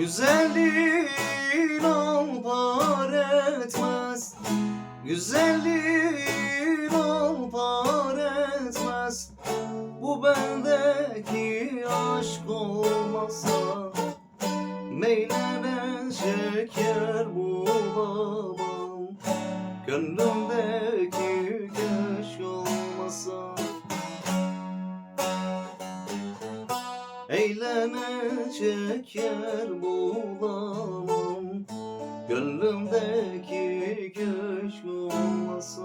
Güzelliğin al par etmez. Güzelliğin al par etmez. Bu bendeki aşk olmasa Meylene şeker bulamam? Gönlümdeki Eğlenecek yer bulamam. Gönlümdeki köşk olmasa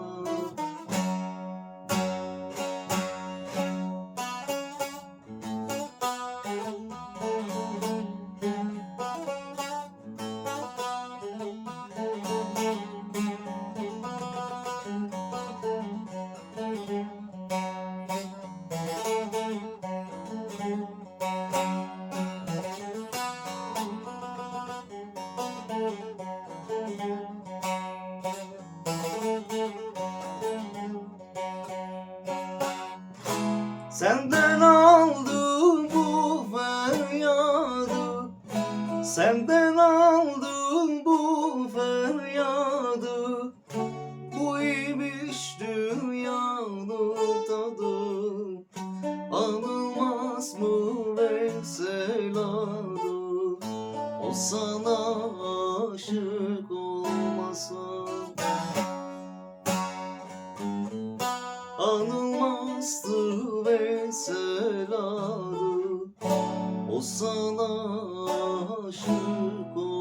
Senden aldım bu feryadı. Senden aldım bu feryadı. Bu imiş dünyanın tadı. Anılmaz mı Veysel adı O sana aşık olmasa Anılmazdı Veysel adı O sana aşık olmasa